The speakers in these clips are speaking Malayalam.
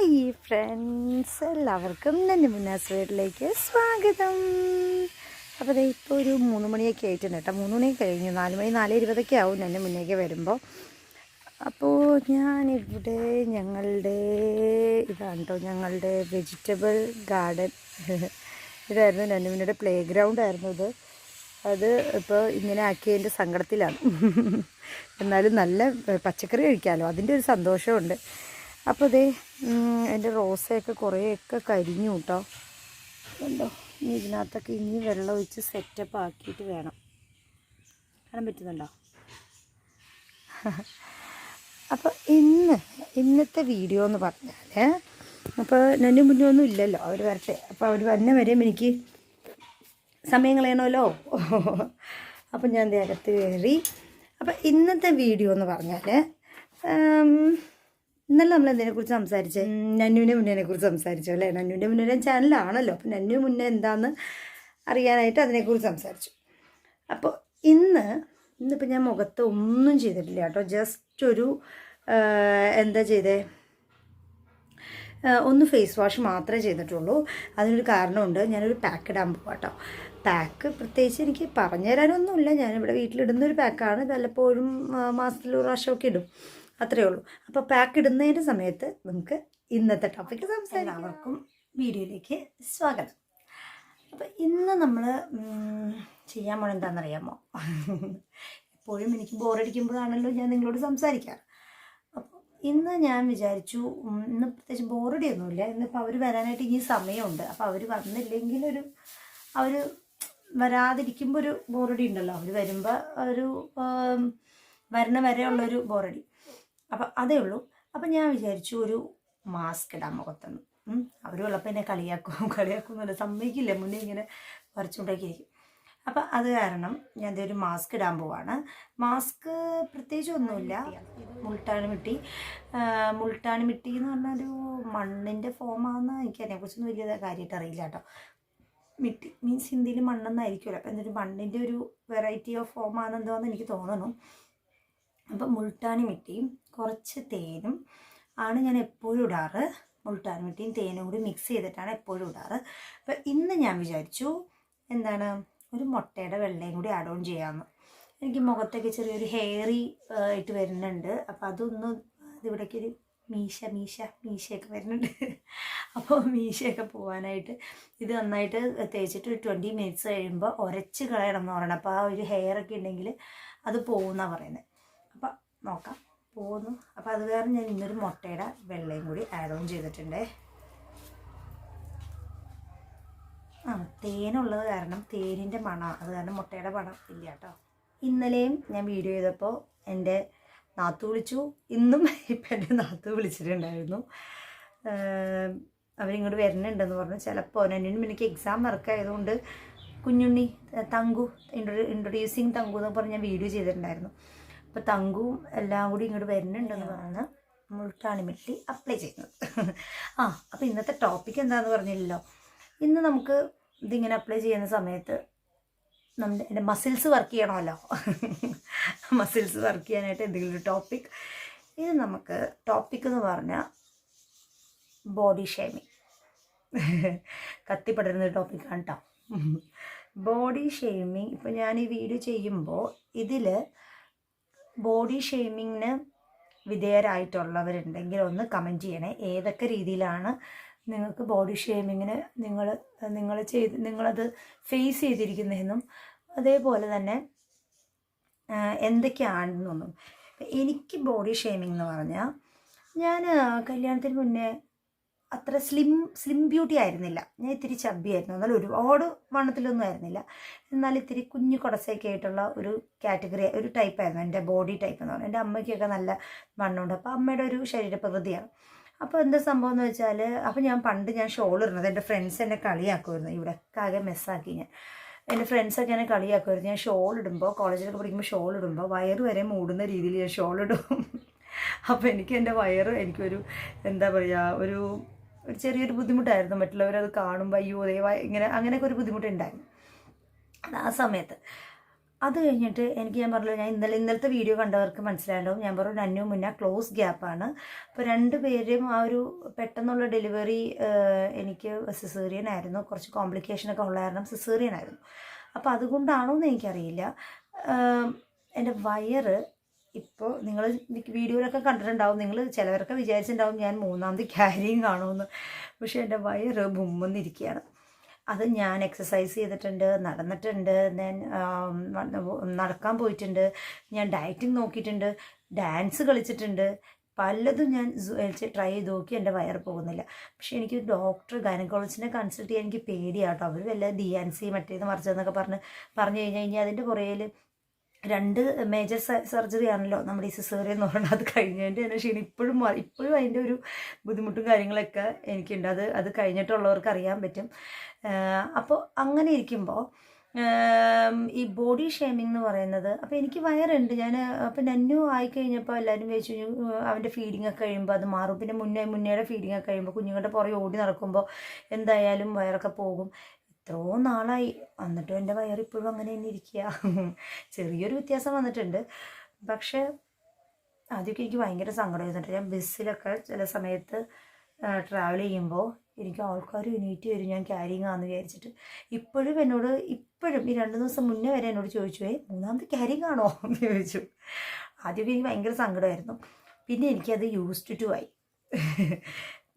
ഹായ് ഫ്രണ്ട്സ് എല്ലാവർക്കും എന്റെ മുന്നാസ് വീട്ടിലേക്ക് സ്വാഗതം. അപ്പോൾ ദേ ഇപ്പോൾ ഒരു മൂന്ന് മണിയൊക്കെ ആയിട്ടുണ്ട് കേട്ടോ. മൂന്ന് മണി കഴിഞ്ഞു. നാല് മണി നാല് ഇരുപതൊക്കെ ആവും എന്റെ മുന്നേക്ക് വരുമ്പോൾ അപ്പോൾ ഞാനിവിടെ ഞങ്ങളുടെ ഇതാണ് കേട്ടോ ഞങ്ങളുടെ വെജിറ്റബിൾ ഗാർഡൻ ഇതായിരുന്നു നന്നുവിനുടെ പ്ലേ ഗ്രൗണ്ട് ആയിരുന്നു ഇത്. അത് ഇപ്പോൾ ഇങ്ങനെ ആക്കിയതിന്റെ സങ്കടത്തിലാണ്. എന്നാലും നല്ല പച്ചക്കറി കഴിക്കാമല്ലോ അതിന്റെ ഒരു സന്തോഷമുണ്ട്. അപ്പോൾ ഇതേ എന്റെ റോസയൊക്കെ കുറേയൊക്കെ കരിഞ്ഞു കേട്ടോ കണ്ടോ? ഇനി ഇതിനകത്തൊക്കെ ഇനി വെള്ളം ഒഴിച്ച് സെറ്റപ്പ് ആക്കിയിട്ട് വേണം. കാണാൻ പറ്റുന്നുണ്ടോ? അപ്പോൾ ഇന്ന് ഇന്നത്തെ വീഡിയോ എന്ന് പറഞ്ഞാൽ അപ്പോൾ നന്നു മുന്നേ ഒന്നും ഇല്ലല്ലോ അവർ വരട്ടെ. അപ്പോൾ അവർ വന്ന വരെയും എനിക്ക് സമയം കളയണമല്ലോ. അപ്പം ഞാൻ ദേ അകത്ത് കയറി. അപ്പം ഇന്നത്തെ വീഡിയോ എന്ന് പറഞ്ഞാൽ ഇന്നലെ നമ്മൾ എന്തിനെക്കുറിച്ച് സംസാരിച്ചേ? നന്നുവിനെ മുന്നേനെ കുറിച്ച് സംസാരിച്ചു അല്ലേ? നന്നുവിന്റെ മുന്നേ ചാനലാണല്ലോ. അപ്പം നന്നു മുന്നേ എന്താണെന്ന് അറിയാനായിട്ട് അതിനെക്കുറിച്ച് സംസാരിച്ചു. അപ്പോൾ ഇന്ന് ഇന്നിപ്പോൾ ഞാൻ മുഖത്ത് ഒന്നും ചെയ്തിട്ടില്ല കേട്ടോ. ജസ്റ്റ് ഒരു എന്താ ചെയ്തേ? ഒന്ന് ഫേസ് വാഷ് മാത്രമേ ചെയ്തിട്ടുള്ളൂ. അതിനൊരു കാരണമുണ്ട്. ഞാനൊരു പാക്ക് ഇടാൻ പോകാം കേട്ടോ പാക്ക് പ്രത്യേകിച്ച് എനിക്ക് പറഞ്ഞു തരാനൊന്നുമില്ല ഞാനിവിടെ വീട്ടിലിടുന്നൊരു പാക്കാണ് വല്ലപ്പോഴും മാസത്തിലൊരു പ്രാവശ്യമൊക്കെ ഇടും. അത്രയേ ഉള്ളൂ. അപ്പോൾ പാക്ക് ഇടുന്നതിന്റെ സമയത്ത് നമുക്ക് ഇന്നത്തെ ടോപ്പിക്ക് സംസാരിക്കാം. വീഡിയോയിലേക്ക് സ്വാഗതം. അപ്പോൾ ഇന്ന് നമ്മൾ ചെയ്യാൻ പോണ എന്താണെന്നറിയാമോ? എപ്പോഴും എനിക്ക് ബോറടിക്കുമ്പോഴാണല്ലോ ഞാൻ നിങ്ങളോട് സംസാരിക്കാറ്. അപ്പോൾ ഇന്ന് ഞാൻ വിചാരിച്ചു ഇന്ന് പ്രത്യേകിച്ച് ബോറടിയൊന്നുമില്ല. ഇന്നിപ്പോൾ അവർ വരാനായിട്ട് ഇനി സമയമുണ്ട്. അപ്പോൾ അവർ വന്നില്ലെങ്കിൽ ഒരു അവർ വരാതിരിക്കുമ്പോൾ ഒരു ബോറടി ഉണ്ടല്ലോ അവർ വരുമ്പോൾ ഒരു വരണ വരെയുള്ളൊരു ബോറടി. അപ്പം അതേ ഉള്ളൂ. അപ്പം ഞാൻ വിചാരിച്ചു ഒരു മാസ്ക് ഇടാൻ മുഖത്തുനിന്ന്. അവർ ഉള്ളപ്പോൾ എന്നെ കളിയാക്കും. കളിയാക്കും എന്നല്ല സമ്മതിക്കില്ല? മുന്നേ ഇങ്ങനെ വരച്ചുകൊണ്ടേക്കിരിക്കും അപ്പം അത് കാരണം ഞാൻ ഒരു മാസ്ക് ഇടാൻ പോവാണ്. മാസ്ക് പ്രത്യേകിച്ച് ഒന്നുമില്ല. മുൾട്ടാണ് മിട്ടി. മുൾട്ടാണ് മിട്ടി എന്ന് പറഞ്ഞാൽ ഒരു മണ്ണിന്റെ ഫോമാണെന്ന് എനിക്ക് അതിനെക്കുറിച്ചൊന്നും വലിയ കാര്യമായിട്ട് അറിയില്ല കേട്ടോ. മിട്ടി മീൻസ് ഹിന്ദിയിൽ മണ്ണെന്നായിരിക്കുമല്ലോ. അപ്പം എന്തൊരു മണ്ണിന്റെ ഒരു വെറൈറ്റി ഓഫ് ഫോമാണെന്ന് എന്തോന്ന് എനിക്ക് തോന്നുന്നു അപ്പം മുൾട്ടാനി മിട്ടിയും കുറച്ച് തേനും ആണ് ഞാൻ എപ്പോഴും ഇടാറ്. മുൾട്ടാനി മിട്ടിയും തേനും കൂടി മിക്സ് ചെയ്തിട്ടാണ് എപ്പോഴും ഇടാറ്. അപ്പം ഇന്ന് ഞാൻ വിചാരിച്ചു എന്താണ് ഒരു മുട്ടയുടെ വെള്ളയും കൂടി ആഡ് ഓൺ ചെയ്യാമെന്ന് എനിക്ക് മുഖത്തൊക്കെ ചെറിയൊരു ഹെയറി ആയിട്ട് വരുന്നുണ്ട്. അപ്പം അതൊന്ന് ഇവിടേക്ക് ഒരു മീശ മീശ മീശയൊക്കെ വരുന്നുണ്ട്. അപ്പോൾ മീശയൊക്കെ പോകാനായിട്ട് ഇത് നന്നായിട്ട് തേച്ചിട്ട് ഒരു ട്വന്റി മിനിറ്റ്സ് കഴിയുമ്പോൾ ഉരച്ച് കളയണം എന്ന് പറയണം അപ്പോൾ ആ ഒരു ഹെയറൊക്കെ ഉണ്ടെങ്കിൽ അത് പോകുമെന്നാണ് പറയുന്നത് നോക്കാം. പോകുന്നു അപ്പോൾ അത് കാരണം ഞാൻ ഇന്നൊരു മുട്ടയുടെ വെള്ളയും കൂടി ആഡ് ഓൺ ചെയ്തിട്ടുണ്ടേ. ആ തേനുള്ളത് കാരണം തേനിന്റെ മണം. അത് കാരണം മുട്ടയുടെ മണം ഇല്ല കേട്ടോ. ഇന്നലെയും ഞാൻ വീഡിയോ ചെയ്തപ്പോൾ എന്റെ നാത്തു വിളിച്ചു. ഇന്നും ഇപ്പം എന്റെ നാത്തു വിളിച്ചിട്ടുണ്ടായിരുന്നു. അവരിങ്ങോട്ട് വരുന്നുണ്ടെന്ന് പറഞ്ഞു. ചിലപ്പോൾ നന്നിനും എനിക്ക് എക്സാം വർക്കായതുകൊണ്ട് കുഞ്ഞുണ്ണി തങ്കു ഇൻട്രോ ഇൻട്രൊഡ്യൂസിങ് തങ്കു എന്ന് പറഞ്ഞ് ഞാൻ വീഡിയോ ചെയ്തിട്ടുണ്ടായിരുന്നു. അപ്പോൾ തങ്കുവും എല്ലാം കൂടി ഇങ്ങോട്ട് വരുന്നുണ്ടെന്ന് പറഞ്ഞ് മുൾട്ടാണി മിട്ടി അപ്ലൈ ചെയ്യുന്നത്. ആ അപ്പോൾ ഇന്നത്തെ ടോപ്പിക് എന്താണെന്ന് പറഞ്ഞില്ലല്ലോ. ഇന്ന് നമുക്ക് ഇതിങ്ങനെ അപ്ലൈ ചെയ്യുന്ന സമയത്ത് നമ്മുടെ എന്റെ മസിൽസ് വർക്ക് ചെയ്യണമല്ലോ. മസിൽസ് വർക്ക് ചെയ്യാനായിട്ട് എന്തെങ്കിലും ഒരു ടോപ്പിക് ഇത് നമുക്ക് ടോപ്പിക് എന്ന് പറഞ്ഞാൽ ബോഡി ഷേമിങ് കത്തിപ്പെടുന്ന ഒരു ടോപ്പിക്കാണ് കേട്ടോ ബോഡി ഷെയ്മിങ് ഇപ്പോൾ ഞാൻ ഈ വീഡിയോ ചെയ്യുമ്പോൾ ഇതിൽ ബോഡി ഷെയ്മിങ്ങിന് വിധേയരായിട്ടുള്ളവരുണ്ടെങ്കിൽ ഒന്ന് കമന്റ് ചെയ്യണേ. ഏതൊക്കെ രീതിയിലാണ് നിങ്ങൾക്ക് ബോഡി ഷെയ്മിങ്ങിന് നിങ്ങൾ നിങ്ങൾ ചെയ്ത് നിങ്ങളത് ഫേസ് ചെയ്തിരിക്കുന്നതെന്നും അതേപോലെ തന്നെ എന്തൊക്കെയാണെന്നൊന്നും. എനിക്ക് ബോഡി ഷേമിംഗ് എന്ന് പറഞ്ഞാൽ ഞാൻ കല്യാണത്തിന് മുന്നേ അത്ര സ്ലിം സ്ലിം ബ്യൂട്ടി ആയിരുന്നില്ല. ഞാൻ ഇത്തിരി ചബ്ബിയായിരുന്നു എന്നാൽ ഒരുപാട് വണ്ണത്തിലൊന്നും ആയിരുന്നില്ല. എന്നാൽ ഇത്തിരി കുഞ്ഞു കുടസയൊക്കെ ആയിട്ടുള്ള ഒരു കാറ്റഗറി ഒരു ടൈപ്പായിരുന്നു എന്റെ ബോഡി ടൈപ്പ് എന്ന് പറഞ്ഞാൽ. എന്റെ അമ്മയ്ക്കൊക്കെ നല്ല വണ്ണമുണ്ട്. അപ്പോൾ അമ്മയുടെ ഒരു ശരീരപ്രകൃതിയാണ്. അപ്പോൾ എന്താ സംഭവം എന്ന് വെച്ചാൽ അപ്പോൾ ഞാൻ പണ്ട് ഞാൻ ഷോൾ ഇടുന്നത് എന്റെ ഫ്രണ്ട്സ് എന്നെ കളിയാക്കുമായിരുന്നു. ഇവിടെ ആകെ മെസ്സാക്കി ഞാൻ. എന്റെ ഫ്രണ്ട്സൊക്കെ എന്നെ കളിയാക്കുമായിരുന്നു. ഞാൻ ഷോൾ ഇടുമ്പോൾ കോളേജിലൊക്കെ പഠിക്കുമ്പോൾ ഷോൾ ഇടുമ്പോൾ വയറ് വരെ മൂടുന്ന രീതിയിൽ ഞാൻ ഷോൾ ഇടും. അപ്പോൾ എനിക്ക് എന്റെ വയറ് എനിക്കൊരു എന്താ പറയുക ഒരു ഒരു ചെറിയൊരു ബുദ്ധിമുട്ടായിരുന്നു. മറ്റുള്ളവരത് കാണുമ്പോൾ അയ്യോ ദൈവ ഇങ്ങനെ അങ്ങനെയൊക്കെ ഒരു ബുദ്ധിമുട്ടുണ്ടായിരുന്നു. ആ സമയത്ത്. അത് കഴിഞ്ഞിട്ട് എനിക്ക് ഞാൻ പറഞ്ഞു ഞാൻ ഇന്നലെ ഇന്നലത്തെ വീഡിയോ കണ്ടവർക്ക് മനസ്സിലായിട്ടുണ്ടാവും ഞാൻ പറഞ്ഞു നന്നു മുന്നേ ക്ലോസ് ഗ്യാപ്പാണ്. അപ്പോൾ രണ്ട് പേരും ആ ഒരു പെട്ടെന്നുള്ള ഡെലിവറി എനിക്ക് സിസേറിയൻ ആയിരുന്നു. കുറച്ച് കോംപ്ലിക്കേഷനൊക്കെ ഉള്ള കാരണം സിസേറിയൻ ആയിരുന്നു. അപ്പോൾ അതുകൊണ്ടാണോ എന്ന് എനിക്കറിയില്ല എന്റെ വയറ് ഇപ്പോൾ നിങ്ങൾ വീഡിയോയിലൊക്കെ കണ്ടിട്ടുണ്ടാവും. നിങ്ങൾ ചിലവരൊക്കെ വിചാരിച്ചിട്ടുണ്ടാവും ഞാൻ മൂന്നാമത് ക്യാരിയും കാണുമെന്ന് പക്ഷേ എന്റെ വയറ് ബുമ്മെന്നിരിക്കുകയാണ്. അത് ഞാൻ എക്സസൈസ് ചെയ്തിട്ടുണ്ട് നടന്നിട്ടുണ്ട് ഞാൻ നടക്കാൻ പോയിട്ടുണ്ട് ഞാൻ ഡയറ്റിംഗ് നോക്കിയിട്ടുണ്ട് ഡാൻസ് കളിച്ചിട്ടുണ്ട്. പലതും ഞാൻ ട്രൈ ചെയ്ത് നോക്കി എന്റെ വയറ് പോകുന്നില്ല. പക്ഷേ എനിക്ക് ഡോക്ടർ ഗൈനക്കോളജിനെ കൺസൾട്ട് ചെയ്യാൻ എനിക്ക് പേടിയാട്ടോ. അവർ വല്ല ഡി ആൻ സി മറിച്ചതെന്നൊക്കെ പറഞ്ഞ് പറഞ്ഞു കഴിഞ്ഞ് കഴിഞ്ഞാൽ അതിന്റെ പുറയിൽ രണ്ട് മേജർ സർജറി ആണല്ലോ നമ്മുടെ ഈ സിസേറിയ എന്ന് പറഞ്ഞാൽ അത് കഴിഞ്ഞതിന്റെ തന്നെ ക്ഷീണം ഇപ്പോഴും ഇപ്പോഴും അതിന്റെ ഒരു ബുദ്ധിമുട്ടും കാര്യങ്ങളൊക്കെ എനിക്കുണ്ട്. അത് അത് കഴിഞ്ഞിട്ടുള്ളവർക്ക് അറിയാൻ പറ്റും. അപ്പോൾ അങ്ങനെ ഇരിക്കുമ്പോൾ ഈ ബോഡി ഷേമിംഗ് എന്ന് പറയുന്നത് അപ്പോൾ എനിക്ക് വയറുണ്ട്. ഞാൻ അപ്പം നന്നു ആയിക്കഴിഞ്ഞപ്പോൾ എല്ലാവരും വെച്ച് അവന്റെ ഫീഡിങ് ഒക്കെ കഴിയുമ്പോൾ അത് മാറും. പിന്നെ മുന്നേ മുന്നേയുടെ ഫീഡിങ് ഒക്കെ കഴിയുമ്പോൾ കുഞ്ഞുങ്ങളുടെ പുറകെ ഓടി നടക്കുമ്പോൾ എന്തായാലും വയറൊക്കെ പോകും. എത്രയോ നാളായി. എന്നിട്ടും എന്റെ വയറിപ്പോഴും അങ്ങനെ തന്നെ ഇരിക്കുക ചെറിയൊരു വ്യത്യാസം വന്നിട്ടുണ്ട്. പക്ഷേ ആദ്യമൊക്കെ എനിക്ക് ഭയങ്കര സങ്കടം വന്നിട്ട് ഞാൻ ബസ്സിലൊക്കെ ചില സമയത്ത് ട്രാവൽ ചെയ്യുമ്പോൾ എനിക്ക് ആൾക്കാർ യൂണിറ്റ് വരും ഞാൻ ക്യാരിങ് ആണെന്ന് വിചാരിച്ചിട്ട്. ഇപ്പോഴും എന്നോട് ഇപ്പോഴും ഈ രണ്ട് ദിവസം മുന്നേ വരെ എന്നോട് ചോദിച്ചു ഏ മൂന്നാമത് ക്യാരിങ് ആണോ? എന്ന് ചോദിച്ചു. ആദ്യമൊക്കെ എനിക്ക് ഭയങ്കര സങ്കടമായിരുന്നു. പിന്നെ എനിക്കത് യൂസ്ഡ് ടു ആയി.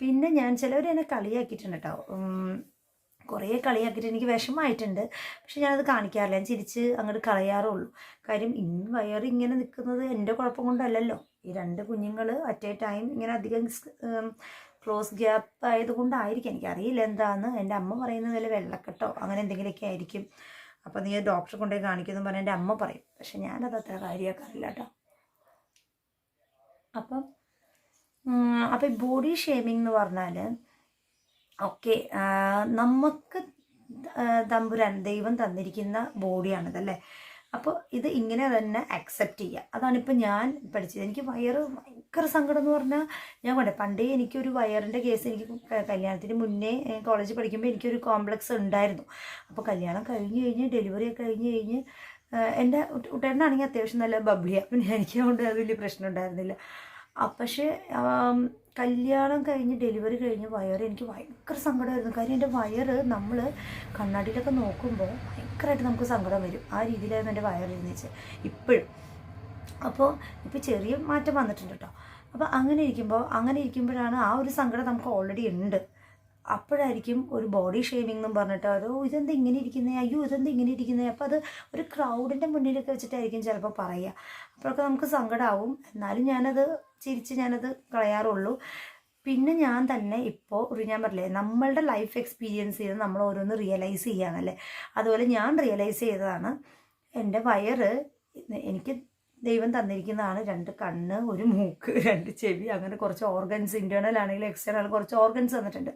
പിന്നെ ഞാൻ ചിലവർ എന്നെ കളിയാക്കിയിട്ടുണ്ട് കേട്ടോ കുറേ കളിയാക്കിയിട്ട് എനിക്ക് വിഷമമായിട്ടുണ്ട്. പക്ഷെ ഞാനത് കാണിക്കാറില്ല. ഞാൻ ചിരിച്ച് അങ്ങോട്ട് കളയാറുള്ളൂ. കാര്യം ഇന്ന് വയറ് ഇങ്ങനെ നിൽക്കുന്നത് എന്റെ കുഴപ്പം കൊണ്ടല്ലല്ലോ. ഈ രണ്ട് കുഞ്ഞുങ്ങൾ അറ്റ് എ ടൈം ഇങ്ങനെ അധികം ക്ലോസ് ഗ്യാപ്പ് ആയതുകൊണ്ടായിരിക്കും. എനിക്കറിയില്ല എന്താന്ന്. എന്റെ അമ്മ പറയുന്നത് വല്ല വെള്ളക്കെട്ടോ അങ്ങനെ എന്തെങ്കിലുമൊക്കെ ആയിരിക്കും. അപ്പോൾ നീ ഡോക്ടറെ കൊണ്ടുപോയി കാണിക്കുമെന്ന് പറഞ്ഞാൽ എന്റെ അമ്മ പറയും. പക്ഷെ ഞാനത് അത്ര കാര്യമാക്കാറില്ല കേട്ടോ. അപ്പം ഉം, അപ്പം ഈ ബോഡി ഷേമിംഗ് എന്ന് പറഞ്ഞാൽ ഓക്കെ നമുക്ക് തമ്പുരാൻ ദൈവം തന്നിരിക്കുന്ന ബോഡിയാണിത് അല്ലേ അപ്പോൾ ഇത് ഇങ്ങനെ തന്നെ അക്സെപ്റ്റ് ചെയ്യുക അതാണിപ്പോൾ ഞാൻ പഠിച്ചത്. എനിക്ക് വയറ് ഭയങ്കര സങ്കടം എന്ന് പറഞ്ഞാൽ ഞാൻ കണ്ടേ പണ്ടേ എനിക്കൊരു വയറിന്റെ കേസ് എനിക്ക് കല്യാണത്തിന് മുന്നേ കോളേജിൽ പഠിക്കുമ്പോൾ എനിക്കൊരു കോംപ്ലക്സ് ഉണ്ടായിരുന്നു. അപ്പോൾ കല്യാണം കഴിഞ്ഞ് കഴിഞ്ഞ് ഡെലിവറി ഒക്കെ കഴിഞ്ഞ് കഴിഞ്ഞ് എന്റെ ഉട്ടേട്ടനാണെങ്കിൽ അത്യാവശ്യം നല്ല ബബ്ലിയാണ് പിന്നെ എനിക്ക് കൊണ്ട് അത് വലിയ പ്രശ്നം ഉണ്ടായിരുന്നില്ല പക്ഷേ കല്യാണം കഴിഞ്ഞ് ഡെലിവറി കഴിഞ്ഞ് വയറ് എനിക്ക് ഭയങ്കര സങ്കടമായിരുന്നു. കാര്യം എന്റെ വയറ് നമ്മൾ കണ്ണാടിയിലൊക്കെ നോക്കുമ്പോൾ ഭയങ്കരമായിട്ട് നമുക്ക് സങ്കടം വരും. ആ രീതിയിലായിരുന്നു എന്റെ വയറിരുന്നിച്ച് ഇപ്പോഴും. അപ്പോൾ ഇപ്പോൾ ചെറിയ മാറ്റം വന്നിട്ടുണ്ട് കേട്ടോ അപ്പോൾ അങ്ങനെ ഇരിക്കുമ്പോൾ അങ്ങനെ ഇരിക്കുമ്പോഴാണ് ആ ഒരു സങ്കടം നമുക്ക് ഓൾറെഡി ഉണ്ട്. അപ്പോഴായിരിക്കും ഒരു ബോഡി ഷേവിംഗ് എന്നും പറഞ്ഞിട്ട് അതോ ഇതെന്ത് ഇങ്ങനെ ഇരിക്കുന്നത് അയ്യോ ഇതെന്ത് ഇങ്ങനെ ഇരിക്കുന്നത് അപ്പോൾ അത് ഒരു ക്രൗഡിന്റെ മുന്നിലൊക്കെ വെച്ചിട്ടായിരിക്കും ചിലപ്പോൾ പറയുക. അപ്പോഴൊക്കെ നമുക്ക് സങ്കടമാവും എന്നാലും ഞാനത് ചിരിച്ച് ഞാനത് കളയാറുള്ളൂ. പിന്നെ ഞാൻ തന്നെ ഇപ്പോൾ ഞാൻ പറഞ്ഞില്ലേ നമ്മളുടെ ലൈഫ് എക്സ്പീരിയൻസ് ചെയ്ത് നമ്മൾ ഓരോന്ന് റിയലൈസ് ചെയ്യാനല്ലേ അതുപോലെ ഞാൻ റിയലൈസ് ചെയ്തതാണ് എന്റെ വയറ് എനിക്ക് ദൈവം തന്നിരിക്കുന്നതാണ് രണ്ട് കണ്ണ് ഒരു മൂക്ക് രണ്ട് ചെവി അങ്ങനെ കുറച്ച് ഓർഗൻസ് ഇന്റേർണൽ ആണെങ്കിലും എക്സ്റ്റേണൽ കുറച്ച് ഓർഗൻസ് തന്നിട്ടുണ്ട്.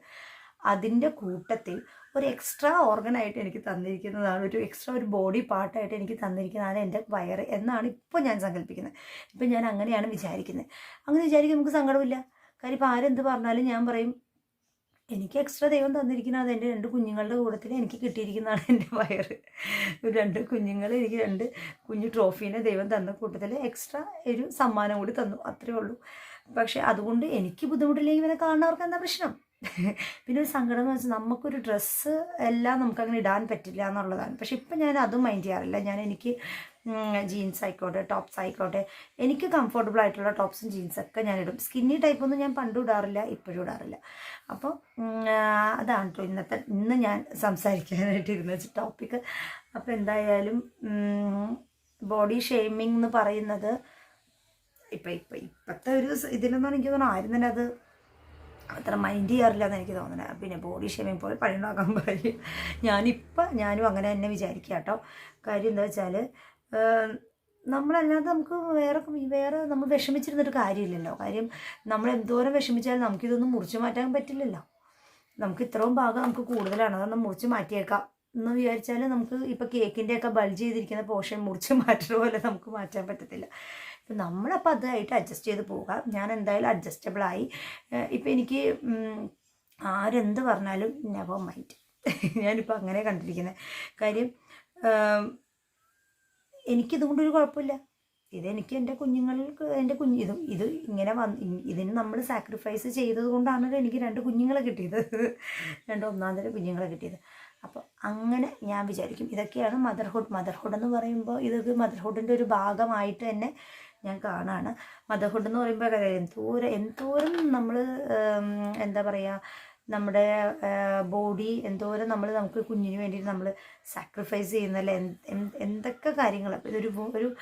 അതിന്റെ കൂട്ടത്തിൽ ഒരു എക്സ്ട്രാ ഓർഗനായിട്ട് എനിക്ക് തന്നിരിക്കുന്നതാണ്. ഒരു എക്സ്ട്രാ ഒരു ബോഡി പാർട്ടായിട്ട് എനിക്ക് തന്നിരിക്കുന്നതാണ് എന്റെ വയറ് എന്നാണ് ഇപ്പോൾ ഞാൻ സങ്കല്പിക്കുന്നത് ഇപ്പം ഞാൻ അങ്ങനെയാണ് വിചാരിക്കുന്നത്. അങ്ങനെ വിചാരിക്കും നമുക്ക് സങ്കടമില്ല. കാര്യം ഇപ്പോൾ ആരെന്ത് പറഞ്ഞാലും ഞാൻ പറയും എനിക്ക് എക്സ്ട്രാ ദൈവം തന്നിരിക്കുന്നത് അത് എന്റെ രണ്ട് കുഞ്ഞുങ്ങളുടെ കൂടത്തിൽ എനിക്ക് കിട്ടിയിരിക്കുന്നതാണ് എന്റെ വയറ്. രണ്ട് കുഞ്ഞുങ്ങൾ എനിക്ക് രണ്ട് കുഞ്ഞു ട്രോഫീനെ ദൈവം തന്ന കൂട്ടത്തിൽ എക്സ്ട്രാ ഒരു സമ്മാനം കൂടി തന്നു. അത്രേ ഉള്ളൂ. പക്ഷേ അതുകൊണ്ട് എനിക്ക് ബുദ്ധിമുട്ടില്ലെങ്കിൽ ഇവനെ കാണുന്നവർക്ക് എന്താ പ്രശ്നം? പിന്നെ ഒരു സങ്കടം എന്ന് വെച്ചാൽ നമുക്കൊരു ഡ്രസ്സ് എല്ലാം നമുക്ക് അങ്ങനെ ഇടാൻ പറ്റില്ല എന്നുള്ളതാണ്. പക്ഷെ ഇപ്പം ഞാൻ അതും മൈൻഡ് ചെയ്യാറില്ല. ഞാൻ എനിക്ക് ജീൻസ് ആയിക്കോട്ടെ ടോപ്സ് ആയിക്കോട്ടെ എനിക്ക് കംഫർട്ടബിൾ ആയിട്ടുള്ള ടോപ്സും ജീൻസൊക്കെ ഇടും. സ്കിന്നി ടൈപ്പൊന്നും ഞാൻ പണ്ടും ഇടാറില്ല ഇപ്പോഴും ഇടാറില്ല. അപ്പോൾ അതാണ് കേട്ടോ ഇന്നത്തെ ഇന്ന് ഞാൻ സംസാരിക്കാനായിട്ട് ഇരുന്ന ടോപ്പിക്ക് അപ്പോൾ എന്തായാലും ബോഡി ഷെയ്മിങ് എന്ന് പറയുന്നത് ഇപ്പം ഇപ്പം ഇപ്പോഴത്തെ ഒരു ഇതിലൊന്നും എനിക്ക് തോന്നുന്നു ആരും തന്നെ അത് അത്ര മൈൻഡ് ചെയ്യാറില്ല എന്ന് എനിക്ക് തോന്നുന്നത് പിന്നെ ബോഡി ഷേമിങ് പോയി പണിയുണ്ടാക്കാൻ പറയും. ഞാനിപ്പം ഞാനും അങ്ങനെ തന്നെ വിചാരിക്കുക കേട്ടോ കാര്യം എന്താ വെച്ചാൽ നമ്മളല്ലാതെ നമുക്ക് വേറെ വേറെ നമ്മൾ വിഷമിച്ചിരുന്നിട്ട് കാര്യമില്ലല്ലോ. കാര്യം നമ്മൾ എന്തോരം വിഷമിച്ചാലും നമുക്കിതൊന്നും മുറിച്ച് മാറ്റാൻ പറ്റില്ലല്ലോ. നമുക്ക് ഇത്രയും ഭാഗം നമുക്ക് കൂടുതലാണ്. അതൊന്ന് മുറിച്ച് മാറ്റിയേക്കാം എന്ന് വിചാരിച്ചാൽ നമുക്ക് ഇപ്പോൾ കേക്കിന്റെയൊക്കെ ബൾജ് ചെയ്തിരിക്കുന്ന പോർഷൻ മുറിച്ച് മാറ്റുന്ന പോലെ നമുക്ക് മാറ്റാൻ പറ്റത്തില്ല. ഇപ്പം നമ്മളപ്പോൾ അതായിട്ട് അഡ്ജസ്റ്റ് ചെയ്ത് പോകാം ഞാൻ എന്തായാലും അഡ്ജസ്റ്റബിളായി ഇപ്പം എനിക്ക് ആരെന്ത് പറഞ്ഞാലും നെവർ മൈൻഡ് ഞാനിപ്പോൾ അങ്ങനെ കണ്ടിരിക്കുന്നത് കാര്യം എനിക്കിതുകൊണ്ടൊരു കുഴപ്പമില്ല. ഇതെനിക്ക് എന്റെ കുഞ്ഞുങ്ങൾക്ക് എന്റെ കുഞ്ഞ് ഇത് ഇത് ഇങ്ങനെ വന്ന് ഇതിന് നമ്മൾ സാക്രിഫൈസ് ചെയ്തത് കൊണ്ടാണല്ലോ എനിക്ക് രണ്ട് കുഞ്ഞുങ്ങളെ കിട്ടിയത്. രണ്ട് ഒന്നാം തരം കുഞ്ഞുങ്ങളെ കിട്ടിയത്. അപ്പോൾ അങ്ങനെ ഞാൻ വിചാരിക്കും. ഇതൊക്കെയാണ് മദർഹുഡ് മദർഹുഡ് എന്ന് പറയുമ്പോൾ ഇതൊക്കെ മദർഹുഡിന്റെ ഒരു ഭാഗമായിട്ട് തന്നെ ഞാൻ കാണാണ്. മദർഹുഡ് എന്ന് പറയുമ്പോൾ എന്തോരം എന്തോരം നമ്മൾ എന്താ പറയുക നമ്മുടെ ബോഡി എന്തോരം നമ്മൾ നമുക്ക് കുഞ്ഞിന് വേണ്ടിയിട്ട് നമ്മൾ സാക്രിഫൈസ് ചെയ്യുന്നല്ലേ? എന്ത്- എന്ത്- എന്തൊക്കെ കാര്യങ്ങൾ ഇതൊരു ഒരു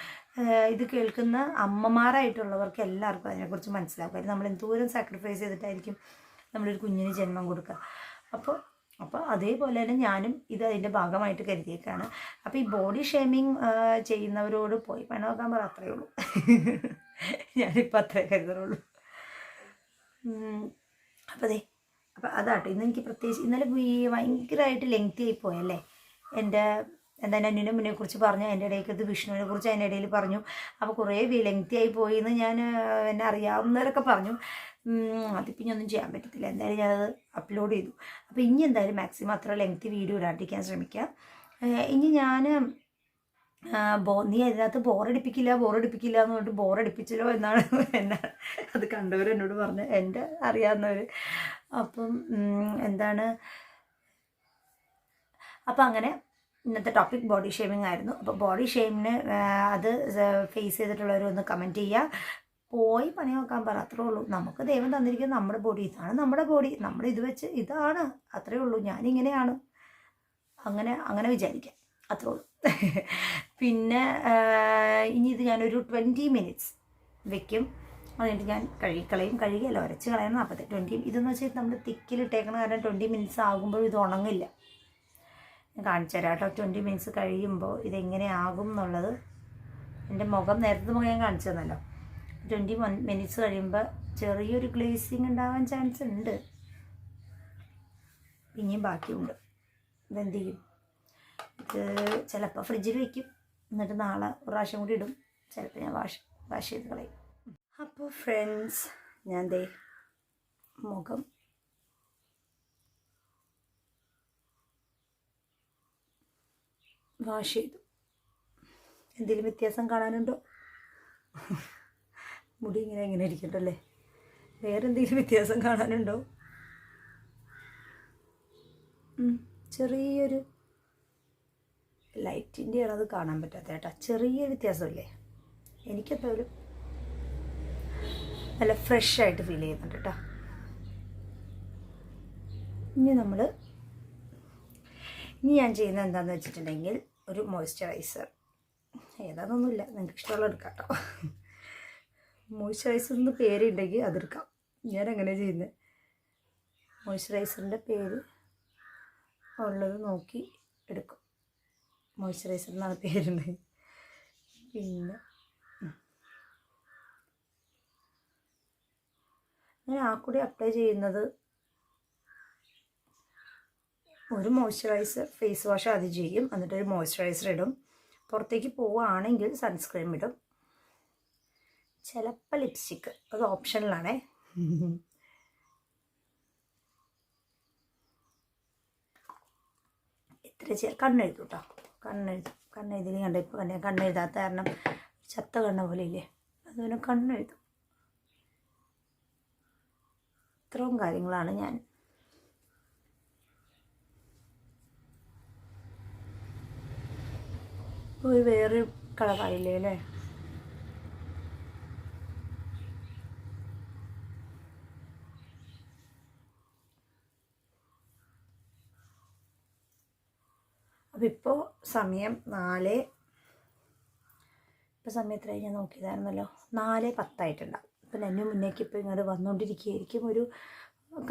ഇത് കേൾക്കുന്ന അമ്മമാരായിട്ടുള്ളവർക്ക് എല്ലാവർക്കും അതിനെക്കുറിച്ച് മനസ്സിലാവും. കാര്യം നമ്മൾ എന്തോരം സാക്രിഫൈസ് ചെയ്തിട്ടായിരിക്കും നമ്മളൊരു കുഞ്ഞിന് ജന്മം കൊടുക്കുക. അപ്പോൾ അപ്പോൾ അതേപോലെ തന്നെ ഞാനും ഇത് അതിന്റെ ഭാഗമായിട്ട് കരുതിയേക്കാണ്. അപ്പോൾ ഈ ബോഡി ഷേമിങ് ചെയ്യുന്നവരോട് പോയി പണമാക്കാൻ പറ അത്രയേ ഉള്ളൂ. ഞാനിപ്പോൾ അത്രേ കരുതുള്ളൂ അപ്പോൾ അതെ അപ്പോൾ അതാട്ടോ. ഇന്ന് എനിക്ക് പ്രത്യേകിച്ച് ഇന്നലെ ഭയങ്കരമായിട്ട് ലെങ്തി ആയി പോയല്ലേ എന്റെ എന്താ നന്നിനെ മുന്നേ കുറിച്ച് പറഞ്ഞു എന്റെ ഇടയ്ക്ക് ഇത് വിഷ്ണുവിനെ കുറിച്ച് അതിന്റെ ഇടയിൽ പറഞ്ഞു. അപ്പോൾ കുറേ ലെങ്തി ആയി പോയി എന്ന് ഞാൻ എന്നെ അറിയാവുന്നവരൊക്കെ പറഞ്ഞു. അതിപ്പോൾ ഒന്നും ചെയ്യാൻ പറ്റത്തില്ല. എന്തായാലും ഞാനത് അപ്ലോഡ് ചെയ്തു. അപ്പോൾ ഇനി എന്തായാലും മാക്സിമം അത്ര ലെങ്ത് വീഡിയോ ഇടാണ്ടിരിക്കാൻ ശ്രമിക്കാം. ഇനി ഞാൻ ബോ നീ അതിനകത്ത് ബോറടിപ്പിക്കില്ല ബോറടിപ്പിക്കില്ല എന്ന് പറഞ്ഞിട്ട് ബോറടിപ്പിച്ചല്ലോ എന്നാണ് എന്നാണ് അത് കണ്ടവർ എന്നോട് പറഞ്ഞ് എന്റെ അറിയാവുന്നവർ അപ്പം എന്താണ് അപ്പം അങ്ങനെ ഇന്നത്തെ ടോപ്പിക് ബോഡി ഷേമിംഗ് ആയിരുന്നു. അപ്പോൾ ബോഡി ഷേമിന് അത് ഫേസ് ചെയ്തിട്ടുള്ളവരൊന്ന് കമന്റ് ചെയ്യുക. പോയി പണി നോക്കാൻ പറ അത്രേ ഉള്ളൂ. നമുക്ക് ദൈവം തന്നിരിക്കുന്ന നമ്മുടെ ബോഡി ഇതാണ് നമ്മുടെ ബോഡി നമ്മൾ ഇത് വെച്ച് ഇതാണ്. അത്രേ ഉള്ളൂ. ഞാനിങ്ങനെയാണ്. അങ്ങനെ അങ്ങനെ വിചാരിക്കാം. അത്രേ ഉള്ളൂ. പിന്നെ ഇനി ഇത് ഞാനൊരു ട്വന്റി മിനിറ്റ്സ് വെക്കും. അതിട്ട് ഞാൻ കഴുകിക്കളയും. കഴുകിയല്ല ഉരച്ച് കളയണം. നാൽപ്പത്തി ട്വന്റി ഇതെന്ന് വെച്ചാൽ നമ്മൾ തിക്കിലിട്ടേക്കണ കാരണം ട്വന്റി മിനിറ്റ്സ് ആകുമ്പോഴും ഇത് ഉണങ്ങില്ല. ഞാൻ കാണിച്ചു തരാം കേട്ടോ. ട്വന്റി മിനിറ്റ്സ് കഴിയുമ്പോൾ ഇതെങ്ങനെ ആകും എന്നുള്ളത്. എന്റെ മുഖം നേരത്തെ മുഖം ഞാൻ കാണിച്ചു തന്നല്ലോ. ട്വന്റി വൺ മിനിറ്റ്സ് കഴിയുമ്പോൾ ചെറിയൊരു ഗ്ലേസിങ് ഉണ്ടാവാൻ ചാൻസ് ഉണ്ട്. ഇനിയും ബാക്കിയുണ്ട്. ഇതെന്ത് ചെയ്യും? ഇത് ചിലപ്പോൾ ഫ്രിഡ്ജിൽ വയ്ക്കും എന്നിട്ട് നാളെ ഒരു പ്രാവശ്യം കൂടി ഇടും. ചിലപ്പോൾ ഞാൻ വാഷ് വാഷ് ചെയ്ത് കളയും. അപ്പോൾ ഫ്രണ്ട്സ് ഞാൻ ദേ മുഖം വാഷ് ചെയ്തു. എന്തെങ്കിലും വ്യത്യാസം കാണാനുണ്ടോ? മുടി ഇങ്ങനെ ഇങ്ങനെ ഇരിക്കട്ടല്ലേ വേറെ എന്തെങ്കിലും വ്യത്യാസം കാണാനുണ്ടോ? ചെറിയൊരു ലൈറ്റിന്റെയാണ് അത് കാണാൻ പറ്റാത്ത കേട്ടോ. ചെറിയ വ്യത്യാസമില്ലേ? എനിക്കെന്തായാലും നല്ല ഫ്രഷ് ആയിട്ട് ഫീൽ ചെയ്യുന്നുണ്ട് കേട്ടോ. ഇനി നമ്മൾ ഇനി ഞാൻ ചെയ്യുന്നത് എന്താണെന്ന് വെച്ചിട്ടുണ്ടെങ്കിൽ ഒരു മോയ്സ്ചറൈസർ. ഏതാണെന്നൊന്നുമില്ല നിങ്ങൾക്ക് ഇഷ്ടമുള്ള എടുക്കാം കേട്ടോ. മോയ്സ്ചറൈസർ എന്ന് പേരുണ്ടെങ്കിൽ അതെടുക്കാം. ഞാൻ അങ്ങനെ ചെയ്യുന്നത് മോയ്സ്ചറൈസറിന്റെ പേര് ഉള്ളത് നോക്കി എടുക്കും. മോയ്സ്ചറൈസർ എന്നാണ് പേരുണ്ടെങ്കിൽ പിന്നെ ഞാൻ ആ കൂടി അപ്ലൈ ചെയ്യുന്നത് ഒരു മോയ്സ്ചറൈസർ ഫേസ് വാഷ് ആദ്യം ചെയ്യും. എന്നിട്ടൊരു മോയ്സ്ചറൈസർ ഇടും. പുറത്തേക്ക് പോവുകയാണെങ്കിൽ സൺസ്ക്രീം ഇടും. ചിലപ്പോൾ ലിപ്സ്റ്റിക്ക് അത് ഓപ്ഷനിലാണേ ഇത്ര ചെയ്യാം കണ്ണെഴുതും കേട്ടോ കണ്ണെഴുതും കണ്ണെഴുതിൽ കണ്ട ഇപ്പോൾ കണ്ട കണ്ണെഴുതാത്ത കാരണം ചത്ത കണ്ണ പോലെ ഇല്ലേ അതുപോലെ കണ്ണെഴുതും. ഇത്രയും കാര്യങ്ങളാണ് ഞാൻ. ഒരു വേറൊരു കളറായില്ലേ അല്ലേ? അപ്പോൾ ഇപ്പോൾ സമയം നാല്. ഇപ്പോൾ സമയത്തിലായി ഞാൻ നോക്കിയതായിരുന്നല്ലോ. നാല് പത്തായിട്ടുണ്ടാവും. അപ്പം എന്നെ മുന്നേക്ക് ഇപ്പോൾ ഇങ്ങോട്ട് വന്നുകൊണ്ടിരിക്കുകയായിരിക്കും ഒരു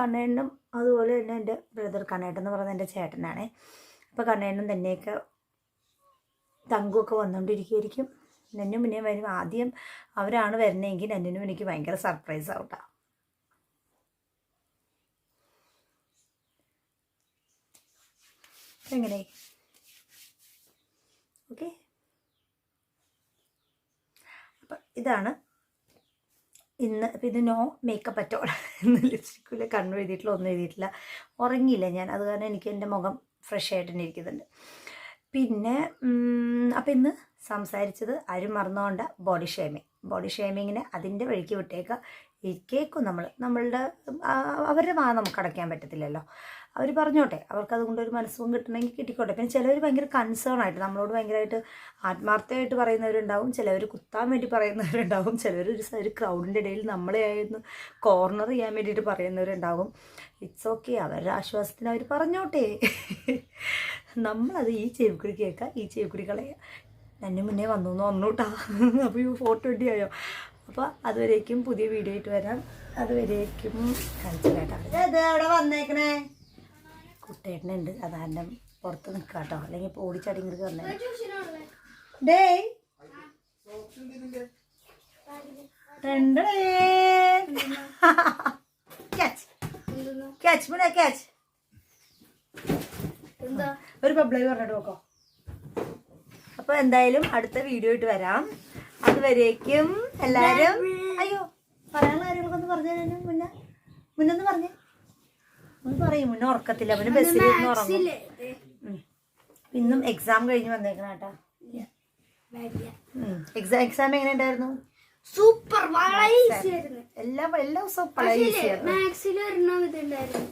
കണ്ണേണ്ണും അതുപോലെ തന്നെ എന്റെ ബ്രദർ കണ്ണേട്ടൻ എന്ന് പറയുന്നത് എന്റെ ചേട്ടനാണ്. അപ്പോൾ കണ്ണേണ്ണും തന്നെയൊക്കെ തങ്കുമൊക്കെ വന്നുകൊണ്ടിരിക്കുകയായിരിക്കും നെന്നു മുന്നേ വരും. ആദ്യം അവരാണ് വരുന്നതെങ്കിൽ എന്നും എനിക്ക് ഭയങ്കര സർപ്രൈസ് ആവട്ടാ എങ്ങനെ? ഓക്കെ. അപ്പം ഇതാണ് ഇന്ന് അപ്പം ഇത് നോ മേക്കപ്പ് അറ്റോൾ ഇന്ന് ലിപ്സ്റ്റിക്കിൽ കണ്ണു എഴുതിയിട്ടില്ല ഒന്നും എഴുതിയിട്ടില്ല. ഉറങ്ങിയില്ല ഞാൻ അത് കാരണം എനിക്ക് എന്റെ മുഖം ഫ്രഷ് ആയിട്ട് തന്നെ ഇരിക്കുന്നുണ്ട്. പിന്നെ അപ്പം ഇന്ന് സംസാരിച്ചത് ആരും മറന്നുകൊണ്ട് ബോഡി ഷേമിങ് ബോഡി ഷേമിങ്ങിന് അതിന്റെ വഴിക്ക് വിട്ടേക്കുക ഇരിക്കേക്കും നമ്മൾ നമ്മളുടെ അവരുടെ വാ നമുക്ക് അടയ്ക്കാൻ പറ്റത്തില്ലല്ലോ. അവർ പറഞ്ഞോട്ടെ. അവർക്ക് അതുകൊണ്ട് ഒരു മനസ്സും കിട്ടണമെങ്കിൽ കിട്ടിക്കോട്ടെ. പിന്നെ ചിലവർ ഭയങ്കര കൺസേൺ ആയിട്ട് നമ്മളോട് ഭയങ്കരമായിട്ട് ആത്മാർത്ഥമായിട്ട് പറയുന്നവരുണ്ടാവും. ചിലവർ കുത്താൻ വേണ്ടി പറയുന്നവരുണ്ടാവും. ചിലവർ ഒരു ഒരു ക്രൗഡിന്റെ ഇടയിൽ നമ്മളെ ആയിരുന്നു കോർണർ ചെയ്യാൻ വേണ്ടിയിട്ട് പറയുന്നവരുണ്ടാവും. ഇറ്റ്സ് ഓക്കെ അവരുടെ ആശ്വാസത്തിന് അവർ പറഞ്ഞോട്ടെ. നമ്മളത് ഈ ചെവിക്കുടി കേൾക്കുക ഈ ചെവിക്കുടി കളയുക. എന്നെ മുന്നേ വന്നു എന്ന് അപ്പോൾ ഈ ഫോട്ടോ ആയോ അപ്പോൾ അതുവരേക്കും പുതിയ വീഡിയോ ആയിട്ട് വരാം. അതുവരേക്കും കാണിച്ചു കേട്ടോ അവിടെ വന്നേക്കണേ? കുട്ടേട്ടനുണ്ട്. അതാന്റെ പുറത്ത് നിൽക്കുക കേട്ടോ. അല്ലെങ്കിൽ ഇപ്പോൾ ഓടിച്ചാടി ഇങ്ങോട്ട് വന്നേ. ഡേയ്. ക്യാച്ച് ക്യാച്ച് ഒരു പബ്ലൈവ് പറഞ്ഞിട്ട് നോക്കോ അപ്പൊ എന്തായാലും അടുത്ത വീഡിയോ ആയിട്ട് വരാം. അതുവരേക്കും എല്ലാരും അയ്യോ പറയാനുള്ള കാര്യങ്ങളൊക്കെ ഒന്ന് പറഞ്ഞു മുന്നേ മുന്നൊന്ന് പറഞ്ഞേ. പറയും മുന്നേ ഉറക്കത്തില്ല അവന് ബസ്സിൽ ഉറങ്ങും. ഇന്നും എക്സാം കഴിഞ്ഞ് വന്നേക്കണ കേട്ടാ. എക്സാം എക്സാം എങ്ങനെ ഉണ്ടായിരുന്നു? സൂപ്പർ വളരെ ഈസി ആയിരുന്നു. എല്ലാ എല്ലാ ദിവസവും വളരെ ഈസി ആയിരുന്നു. മാത്സിൽ ഒരെണ്ണം ഇതുണ്ടായിരുന്നു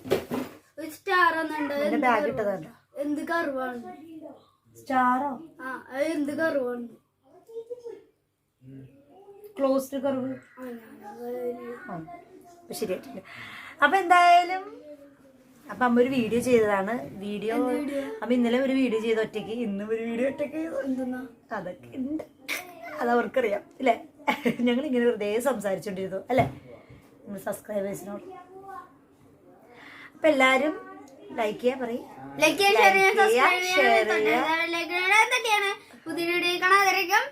ഒരു സ്റ്റാർ ബാഗ് എന്ത് കറുവാണ്? സ്റ്റാറോ ആ എന്ത് കറുവാണ്? ക്ലോസ്ഡ് കറുവ്. ശരിയായിട്ടുണ്ട് അപ്പൊ എന്തായാലും അപ്പൊ അമ്മ ഒരു വീഡിയോ ചെയ്തതാണ്. വീഡിയോ അമ്മ ഇന്നലെ ഒരു വീഡിയോ ചെയ്ത ഒറ്റയ്ക്ക്. ഇന്നും ഒരു വീഡിയോ ഒറ്റയ്ക്ക്. അതൊക്കെ ഉണ്ട്. അതവർക്കറിയാം അല്ലേ ഞങ്ങൾ ഇങ്ങനെ വെറുതെ സംസാരിച്ചോണ്ടിരുന്നു. അല്ലേ? നമ്മൾ സബ്സ്ക്രൈബേഴ്സിനോട് അപ്പൊ എല്ലാരും ലൈക്ക് ചെയ്യാ പറയും. ഷെയർ പുതിയ വീഡിയോ കാണാതിരിക്കും